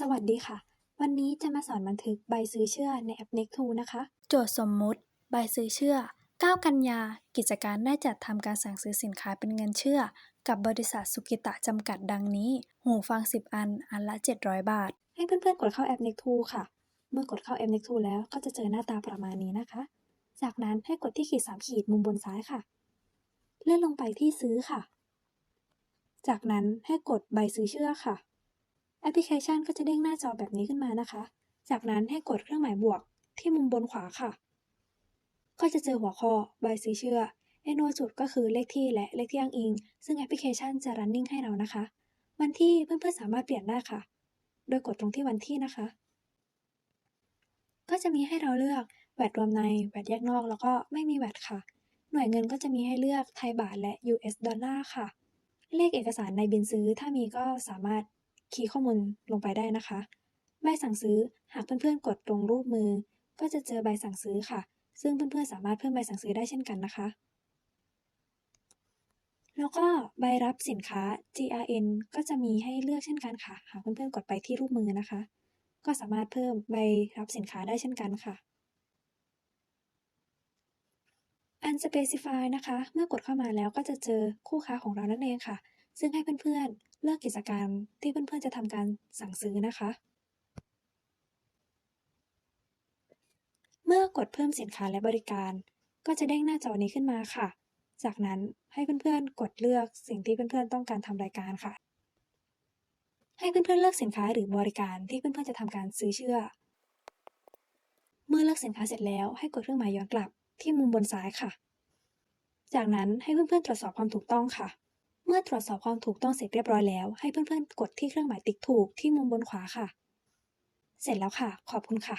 สวัสดีค่ะ วันนี้จะมาสอนบันทึกใบซื้อเชื่อในแอป Next to นะคะ โจทย์สมมุติ ใบซื้อเชื่อ 9 กันยา กิจการได้จัดทำการสั่งซื้อสินค้าเป็นเงินเชื่อ กับบริษัทสุกิตะจำกัดดังนี้ หูฟัง 10 อัน อันละ 700 บาท ให้เพื่อนๆ กดเข้าแอป Next to ค่ะ เมื่อกดเข้าแอป Next to แล้วก็จะเจอหน้าตาประมาณนี้นะคะ จากนั้นให้กดที่ขีด3ขีดมุมบนซ้ายค่ะ เลื่อนลงไปที่ซื้อค่ะ จากนั้นให้กดใบซื้อเชื่อค่ะ แอปพลิเคชันก็จะเด้งหน้าจอแบบนี้ขึ้นมานะคะ จากนั้นให้กดเครื่องหมายบวกที่มุมบนขวาค่ะ ก็จะเจอหัวข้อใบซื้อเชื่อไอโนจุดก็คือเลขที่และเลขที่อ้างอิง ซึ่งแอปพลิเคชันจะ running ให้เรานะคะ วันที่เพื่อนๆสามารถเปลี่ยนได้ค่ะ โดยกดตรงที่วันที่นะคะ ก็จะมีให้เราเลือกแวดรวมในแวดแยกนอกแล้วก็ไม่มีแวดค่ะ หน่วยเงินก็จะมีให้เลือกไทยบาทและ US ดอลลาร์ค่ะ เลขเอกสารในบินซื้อถ้ามีก็สามารถ คีย์ข้อมูลลงไปได้นะคะ ใบสั่งซื้อหากเพื่อนๆกดตรงรูปมือ ก็จะเจอใบสั่งซื้อค่ะ ซึ่งเพื่อนๆสามารถเพิ่มใบสั่งซื้อได้เช่นกันนะคะ แล้วก็ใบรับสินค้า GRN ก็จะมีให้เลือกเช่นกันค่ะ หากเพื่อนๆกดไปที่รูปมือนะคะ ก็สามารถเพิ่มใบรับสินค้าได้เช่นกันค่ะ Unspecify นะคะ เมื่อกดเข้ามาแล้วก็จะเจอคู่ค้าของเรานั่นเองค่ะ ซึ่งให้เพื่อนๆ เลือกกิจการที่เพื่อนๆ จะทำการสั่งซื้อนะคะ เมื่อกดเพิ่มสินค้าและบริการ ก็จะเด้งหน้าจอนี้ขึ้นมาค่ะ จากนั้นให้เพื่อนๆ กดเลือกสิ่งที่เพื่อนๆ ต้องการทำรายการค่ะ ให้เพื่อนๆ เลือกสินค้าหรือบริการที่เพื่อนๆ จะทำการซื้อเชื่อ เมื่อเลือกสินค้าเสร็จแล้ว ให้กดเครื่องหมายย้อนกลับที่มุมบนซ้ายค่ะ จากนั้นให้เพื่อนๆ ตรวจสอบความถูกต้องค่ะ เมื่อตรวจสอบความถูกต้องเสร็จเรียบร้อยแล้ว ให้เพื่อนๆ กดที่เครื่องหมายติ๊กถูกที่มุมบนขวาค่ะ เสร็จแล้วค่ะ ขอบคุณค่ะ